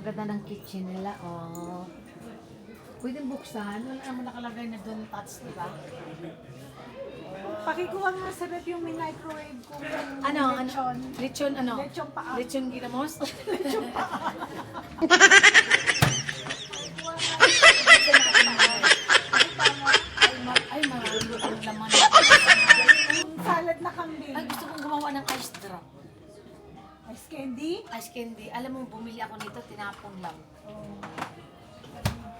Ang ganda ng kitchen nila, oh. Pwede buksan. Wala naman nakalagay na doon touch, di ba? Pakikuha nga sarap yung may microwave kung Ano, ano? lechon. Lechon, ano? Lechon paa. Lechon ginamos? ay, ma- ay, marami ang laman. Yung salad na kambing. Ay, gusto kong gumawa ng ice drop. Ice candy. Ice candy. Alam mo, bumili ako nito, tinapon lang.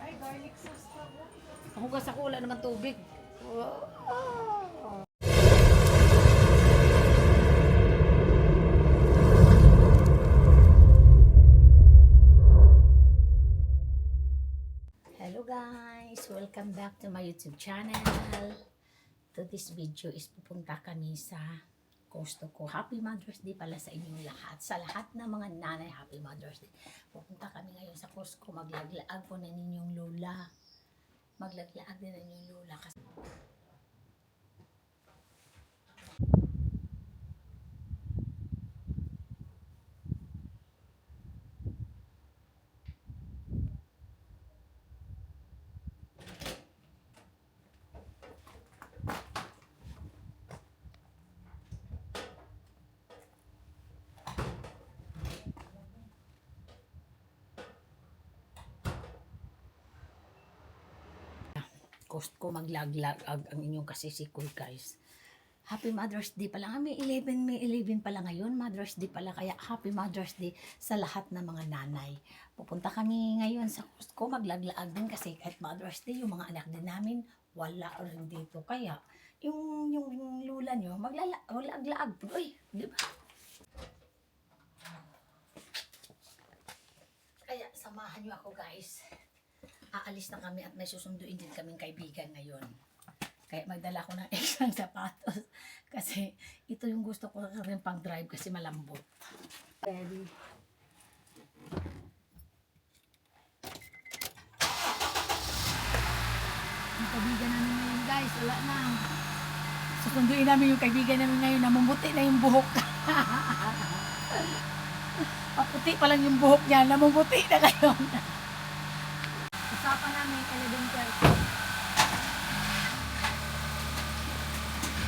Ay, garlic sauce pa ba? Hugas ako, wala naman tubig. Hello guys! Welcome back to my YouTube channel. To this video is pupunta kami sa Costo ko. Happy Mother's Day pala sa inyong lahat. Sa lahat ng mga nanay, Happy Mother's Day. Pupunta kami ngayon sa Costco. Maglaglaag po na ninyong lola maglaglaag din ang inyong lola kasi Costco maglaglag ang inyong kasisikoy guys. Happy Mother's Day pala. Ah, May 11, may 11 pala ngayon. Mother's Day pala. Kaya Happy Mother's Day sa lahat ng mga nanay. Pupunta kami ngayon sa Costco. Maglaglaag din kasi kahit Mother's Day, yung mga anak din namin, wala rin dito. Kaya, yung, yung, yung lula nyo, maglaglaag. Uy, di ba? Kaya, samahan nyo ako guys aalis na kami at may susunduin din kaming kaibigan ngayon. Kaya magdala ko ng isang sapatos. Kasi ito yung gusto ko rin pang drive kasi malambot. Ready? Yung kaibigan namin ngayon guys, wala na. Susunduin namin yung kaibigan namin ngayon, namumuti na yung buhok. Paputi pa lang yung buhok niya, namumuti na ngayon. Usapan namin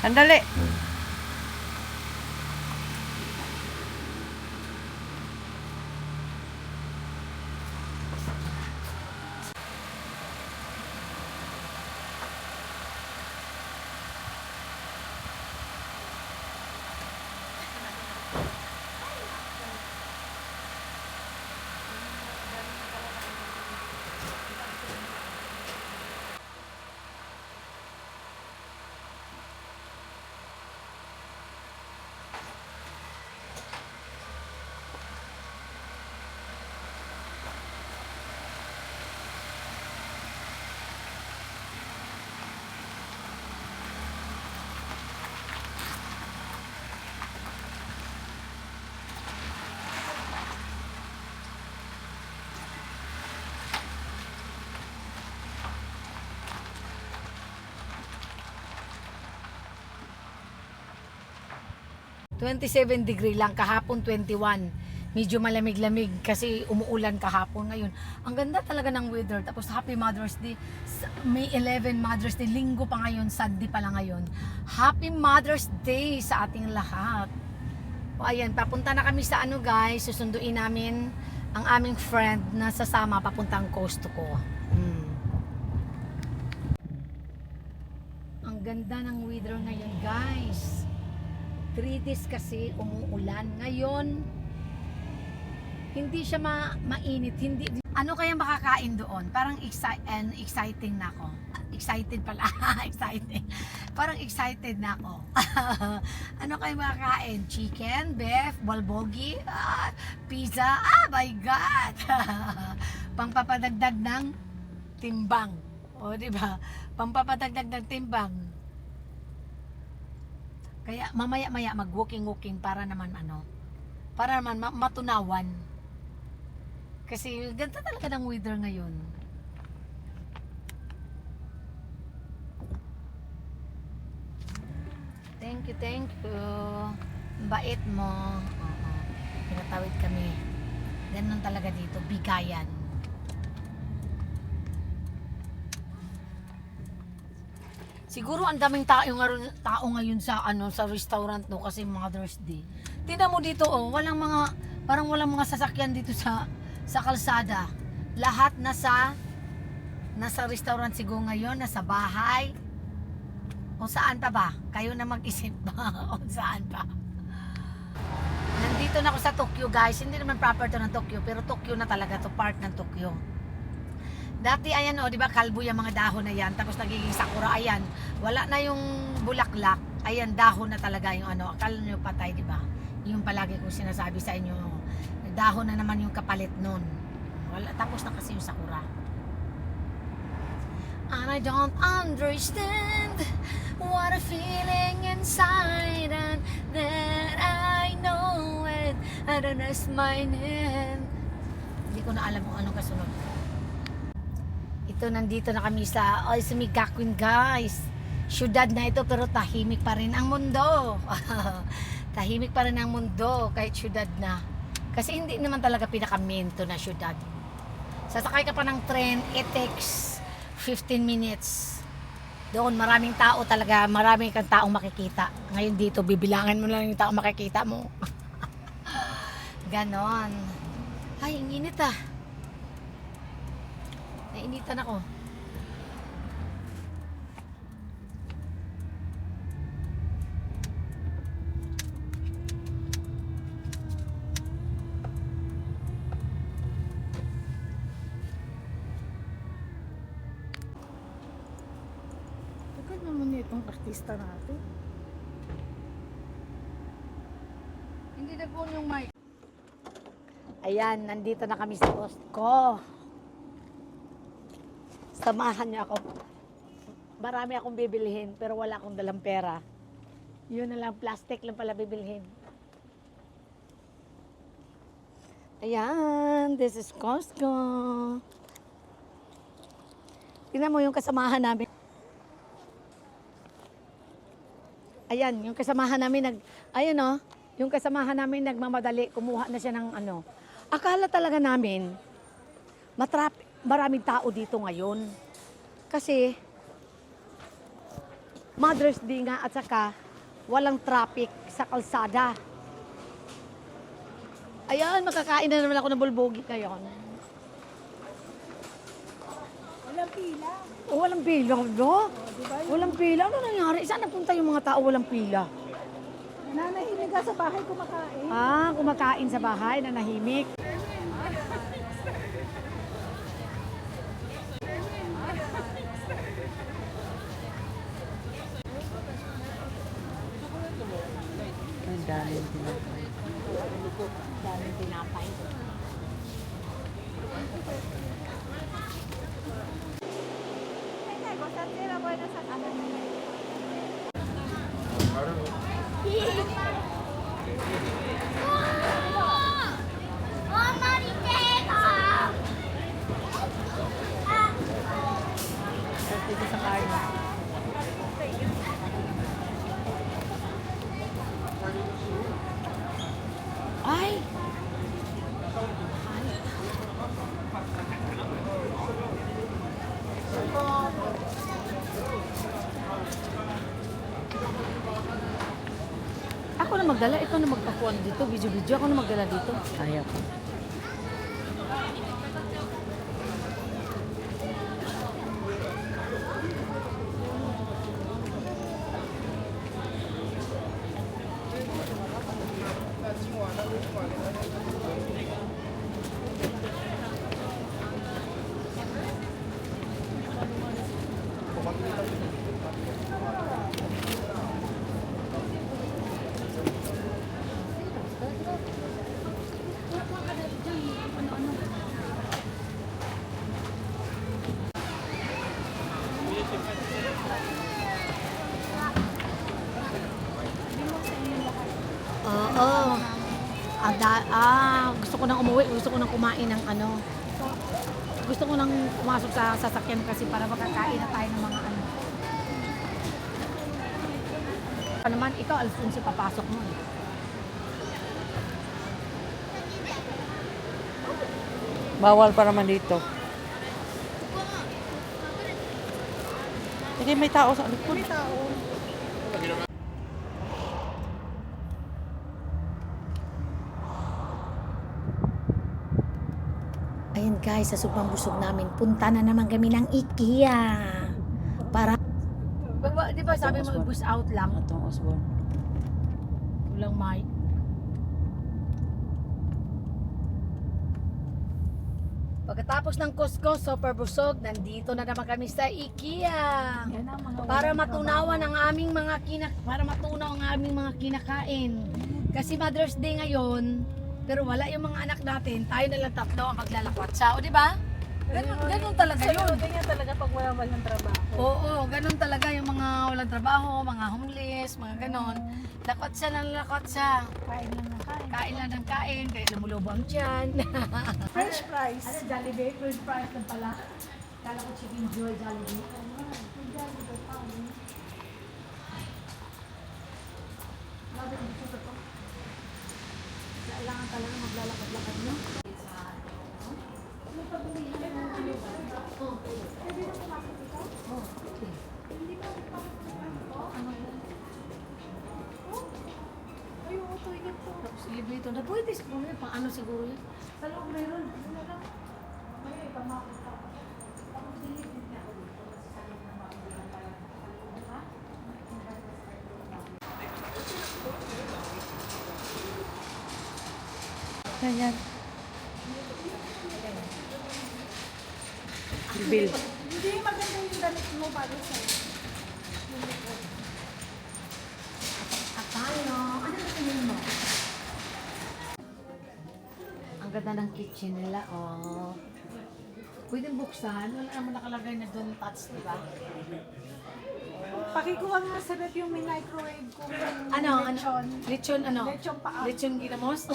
11.30. Andali. Twenty-seven degree lang, kahapon 21. Medyo malamig-lamig kasi umuulan kahapon ngayon. Ang ganda talaga ng weather. Tapos Happy Mother's Day. May 11 Mother's Day. Linggo pa ngayon. Sunday pa lang ngayon. Happy Mother's Day sa ating lahat. O ayan, papunta na kami sa ano guys. Susunduin namin ang aming friend na sasama papuntang Coast ko. Hmm. Ang ganda ng weather ngayon guys. 3 days kasi umuulan. Ngayon, hindi siya ma mainit. Hindi, ano kaya makakain doon? Parang exci- and exciting na ako. Excited pala. excited. Parang excited na ako. ano kaya makakain? Chicken, beef, balbogi, ah, pizza. Ah, my God! Pangpapadagdag ng timbang. O, di ba? Pangpapadagdag ng timbang. Kaya mamaya-maya mag-walking-walking para naman ano, para naman ma- matunawan. Kasi ganda talaga ng weather ngayon. Thank you, thank you. Bait mo. Oo. Pinatawid kami. Ganun talaga dito, bigayan. Siguro ang daming tao ngayon, tao ngayon sa ano sa restaurant no kasi Mother's Day. Tingnan mo dito oh, walang mga parang walang mga sasakyan dito sa sa kalsada. Lahat nasa nasa restaurant siguro ngayon, nasa bahay. O saan pa ba? Kayo na mag-isip ba? o saan pa? Nandito na ako sa Tokyo guys. Hindi naman proper to ng Tokyo, pero Tokyo na talaga to part ng Tokyo. Dati ayan o, di ba kalbo yung mga dahon na yan, tapos nagiging sakura ayan. Wala na yung bulaklak. Ayan, dahon na talaga yung ano. Akala nyo patay, di ba? Yung palagi kong sinasabi sa inyo, dahon na naman yung kapalit nun. Wala, tapos na kasi yung sakura. And I don't understand what I'm feeling inside and that I know it. I don't it's my name. Hindi ko na alam kung anong kasunod. Ito, nandito na kami sa Oisumigakuin, guys. Syudad na ito, pero tahimik pa rin ang mundo. tahimik pa rin ang mundo, kahit syudad na. Kasi hindi naman talaga pinakaminto na syudad. Sasakay ka pa ng tren, it takes 15 minutes. Doon, maraming tao talaga, maraming kang taong makikita. Ngayon dito, bibilangan mo lang yung taong makikita mo. Ganon. Ay, ang init ah. Nainitan ako. Tagal naman itong artista natin. Hindi na po yung mic. Ayan, nandito na kami sa Costco. Samahan niyo ako. Marami akong bibilihin, pero wala akong dalang pera. Yun na lang, plastic lang pala bibilihin. Ayan, this is Costco. Tingnan mo yung kasamahan namin. Ayan, yung kasamahan namin nag ayun oh, yung kasamahan namin nagmamadali, kumuha na siya ng ano. Akala talaga namin matrap maraming tao dito ngayon. Kasi Mother's Day nga at saka walang traffic sa kalsada. Ayan, makakain na naman ako ng bulbogi ngayon. Walang pila. Oh, walang pila, no? Di ba? Walang pila. Ano nangyari? Saan napunta yung mga tao walang pila? Nanahimik ka sa bahay kumakain. Ah, kumakain sa bahay na Yeah. magdala, ikaw na magpakuan dito, video-video, ako na magdala dito. Kaya ko. Oo. Ah, da- ah, gusto ko nang umuwi, gusto ko nang kumain ng ano. Gusto ko nang pumasok sa sasakyan kasi para makakain na tayo ng mga ano. Pa naman, ikaw, Alfonso, papasok mo. eh. Bawal pa naman dito. Hindi may tao sa likod. May tao. Ayan guys, sa sobrang busog namin, punta na naman kami ng IKEA. Para... Di ba sabi mo, bus out lang? Itong Osborne. Walang mic. Pagkatapos ng Costco, super busog, nandito na naman kami sa IKEA. Para matunawan ang aming mga kinak para matunaw ang aming mga kinakain. Kasi Mother's Day ngayon, pero wala yung mga anak natin, tayo na lang tatlo ang maglalakwatsa, o di ba? Ganun, ganun talaga yun. Saludo niya talaga pag wala walang trabaho. Oo, ganun talaga yung mga walang trabaho, mga homeless, mga ganon. Lakwatsa na lakwatsa. Kain lang na kain. Kain lang ng kain, kaya lumulubo ang tiyan. French fries. ano, Jollibee? French fries lang pala. Kala ko chicken joy Jollibee. Grabe, ang gusto ko. Kailangan talaga maglalakad-lakad, no? Ay, oo, toilet to. Tapos libre ito. Na pwede siguro yun. Pang ano siguro yun? Sa loob meron. May ipamakot ka. Ganyan. Bill. Hindi maganda yung damit mo bago sa'yo. At tayo. Ano na tingin mo? Ang ganda ng kitchen nila, oh. Pwede buksan. Wala naman nakalagay na doon touch, di ba? Pakikuha nga sa rep yung may microwave kung yung Ano? lechon. Ano? Lechon ano? Lechon paa. Lechon ginamos?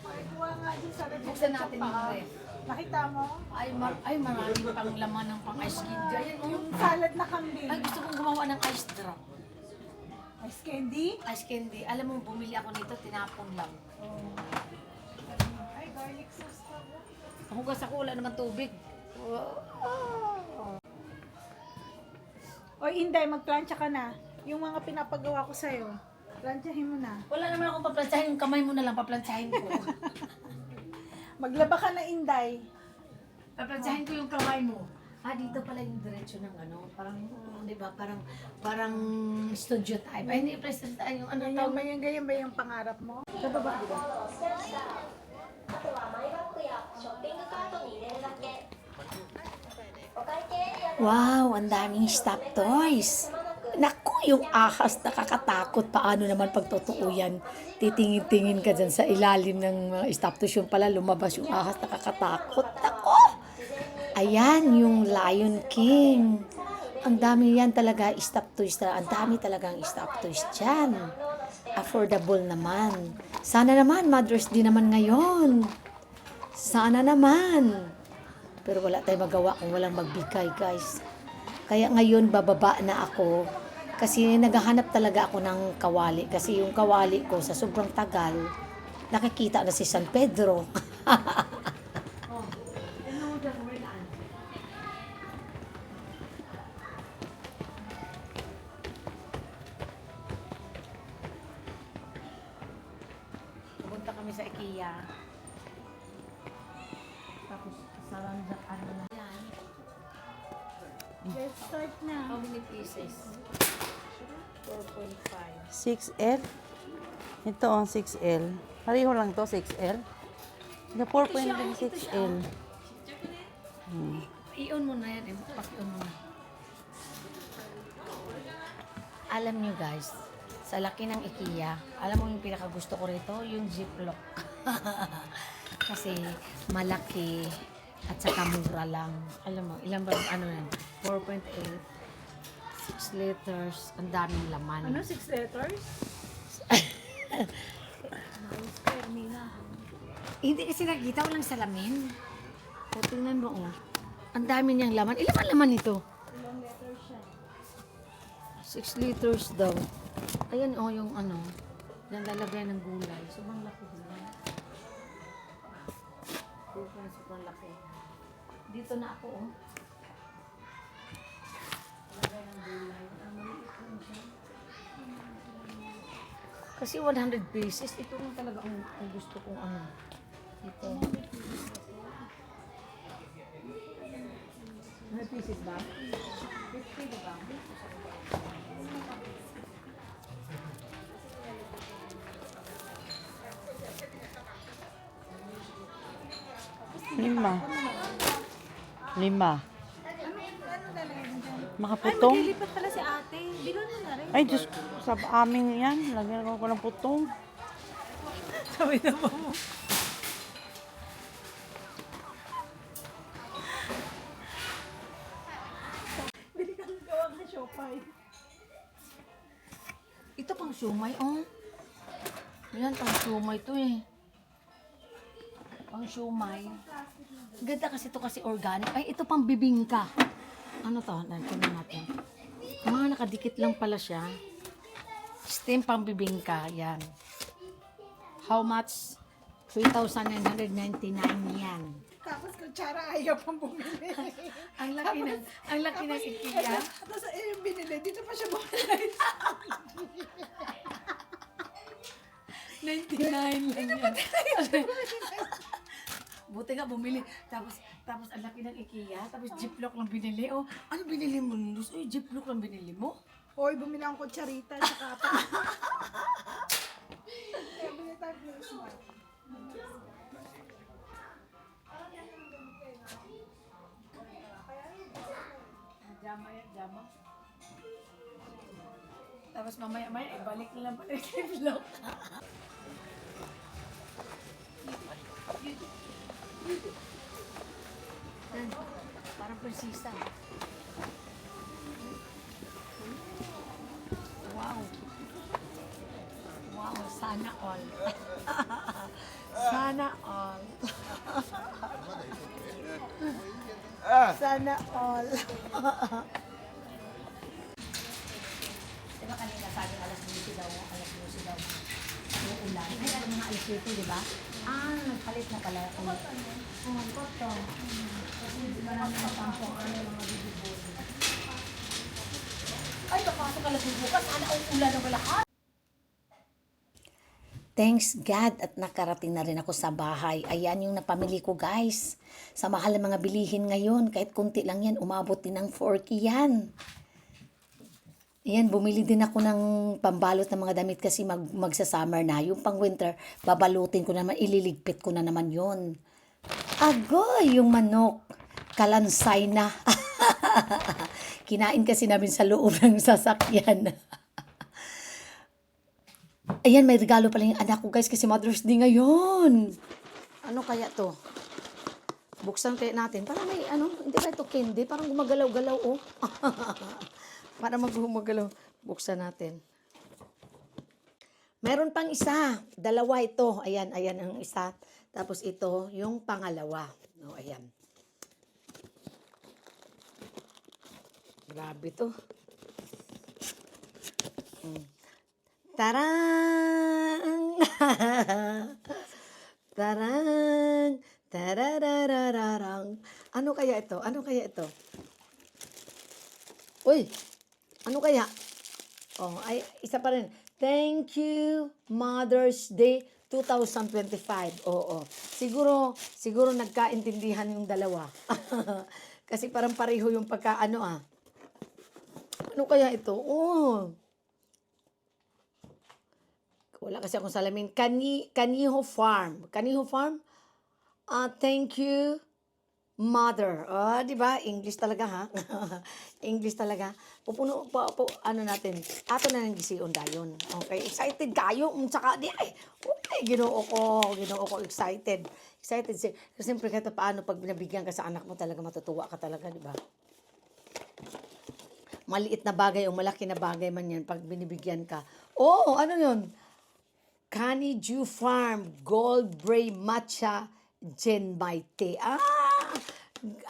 Pakikuha nga dun sa rep yung Buksan lechon natin yung paa. ref. Nakita mo? ay, mar ay, maraming pang laman ng pang ice candy. Ayan, oh. Yung salad na kambing. Ay, gusto kong gumawa ng ice drop. Ice candy. Ice candy. Alam mo, bumili ako nito, tinapon lang. Ay, garlic sauce pa? Hugas ako, wala naman tubig. O Inday, magplancha ka na. Yung mga pinapagawa ko sa'yo. Planchahin mo na. Wala naman akong paplantsahin. Yung kamay mo na lang paplantsahin ko. Maglaba ka na Inday. paplantsahin ko yung kamay mo. Ah, dito pala yung diretsyo ng ano, parang, di ba, parang, parang studio type. Ay, hindi, present tayo, yung ano Ganyan tawag ba yung ganyan ba yung pangarap mo? Sa baba, di ba? Wow, ang daming stop toys. Naku, yung ahas nakakatakot. Paano naman pagtotoo yan? Titingin-tingin ka dyan sa ilalim ng mga stop toys. Yung pala lumabas yung ahas nakakatakot. Naku! Ayan, yung Lion King. Ang dami yan talaga, stop toys. Ang dami talagang stop toys dyan. Affordable naman. Sana naman, Mother's Day naman ngayon. Sana naman. Pero wala tayong magawa kung walang magbigay, guys. Kaya ngayon, bababa na ako. Kasi naghahanap talaga ako ng kawali. Kasi yung kawali ko, sa sobrang tagal, nakikita na si San Pedro. 6L. Ito ang 6L. Pareho lang to 6L. The 4.6L. Hmm. I-on mo na yan. eh. Paki-on mo na. Alam nyo guys, sa laki ng IKEA, alam mo yung pinakagusto ko rito? Yung ziplock. Kasi malaki at saka mura lang. Alam mo, ilan ba ano yan? 4.8 6 liters, ang daming laman. Ano, six letters? Hindi kasi nakita ko lang salamin. O, tingnan mo, oh. Ang dami niyang laman. Ilan ba laman ito? Ilang letters siya? 6 liters daw. Ayan, oh, yung ano. Yan lalagay ng gulay. Sobrang laki yan, sobrang laki. Dito na ako, oh. Kasi 100 pieces, ito lang talaga ang, ang gusto kong ano. Ito. 100 pieces ba? 50 di ba? Lima. Lima. Mo dyan? Ay, maglilipat pala si ate. Bilon mo na rin. Ay, Diyos ko. Sa amin yan. Lagyan ko ng putong. Sabi na ba mo? Bili ka ng gawa ng Shopee. Ito pang siumay, oh. Yan, pang siumay to eh. Pang siumay. Ganda kasi to kasi organic. Ay, ito pang bibingka. Ano to? Na natin. Mga nakadikit lang pala siya. Steam pang bibingka. Yan. How much? 3,999 yan. Tapos kutsara ayaw pang bumili. Ang laki na, ang laki na IKEA. Tapos eh, yung binili, dito pa siya bumili. 99 lang yan. Buti nga bumili. Tapos, tapos ang laki ng IKEA. Tapos Ziploc lang binili. Oh, ano binili mo, Luz? Uy, Ziploc lang binili mo? Hoy, bumili akong kutsarita sa kapa. Eh, bumili tayo Christmas. Jama yan, jama. Tapos mamaya-maya, ibalik na lang pala yung Ziploc. Yan, Parang persista. Wow. Wow, sana all. sana all. sana all. Diba kanina sabi alas 12 daw, alas 12 daw. Yung ulan. Ay, alam mga alas 7, di ba? Ah, nagpalit na pala. Na ano yung mga bibigod. Ay, papasok alas 12 bukas. Sana ang ulan na lahat. Thanks God at nakarating na rin ako sa bahay. Ayan yung napamili ko guys. Sa mahal ng mga bilihin ngayon, kahit kunti lang yan, umabot din ng 40 yan. Ayan, bumili din ako ng pambalot ng mga damit kasi mag, magsa-summer na. Yung pang winter, babalutin ko naman, ililigpit ko na naman yon. Agoy, yung manok. Kalansay na. Kinain kasi namin sa loob ng sasakyan. Ayan, may regalo pala yung anak ko guys kasi Mother's Day ngayon. Ano kaya to? Buksan kaya natin. Parang may ano, hindi ba ito candy? Parang gumagalaw-galaw oh. Para mag-gumagalaw. Buksan natin. Meron pang isa. Dalawa ito. Ayan, ayan ang isa. Tapos ito, yung pangalawa. No, ayan. Grabe to. Mm. Tarang! Tarang! Tarararararang. Ano kaya ito? Ano kaya ito? Uy! Ano kaya? Oh, ay, isa pa rin. Thank you, Mother's Day 2025. Oo. Siguro, siguro nagkaintindihan yung dalawa. Kasi parang pareho yung pagkaano ah. Ano kaya ito? Oh. Wala kasi akong salamin. Kani, Kaniho Farm. Kaniho Farm? Ah, thank you, mother. Ah, di ba? English talaga, ha? English talaga. Pupuno, pa, po, ano natin, ato na ng gisiyon dayon. Okay, excited kayo. Um, saka, di, ay, okay, ginoo ko, ginoo ko, excited. Excited. si- Kasi siyempre, kahit paano, pag binabigyan ka sa anak mo, talaga matutuwa ka talaga, di ba? Maliit na bagay o malaki na bagay man yan pag binibigyan ka. Oo, oh, ano yun? Kaniju Farm Gold Bray Matcha Genmai Tea. Ah!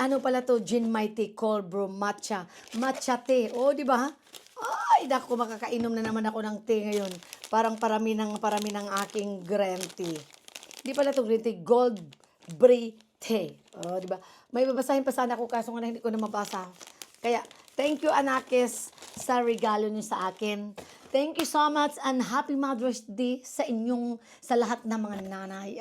Ano pala to? Genmai Tea Cold Brew Matcha. Matcha tea. Oh, di ba? Ay, naku, makakainom na naman ako ng tea ngayon. Parang parami ng parami ng aking green tea. Di pala to green tea. Gold Bray Te. Oh, di ba? May babasahin pa sana ako kaso nga hindi ko na mabasa. Kaya, thank you Anakis sa regalo niyo sa akin. Thank you so much and happy Mother's Day sa inyong, sa lahat ng mga nanay.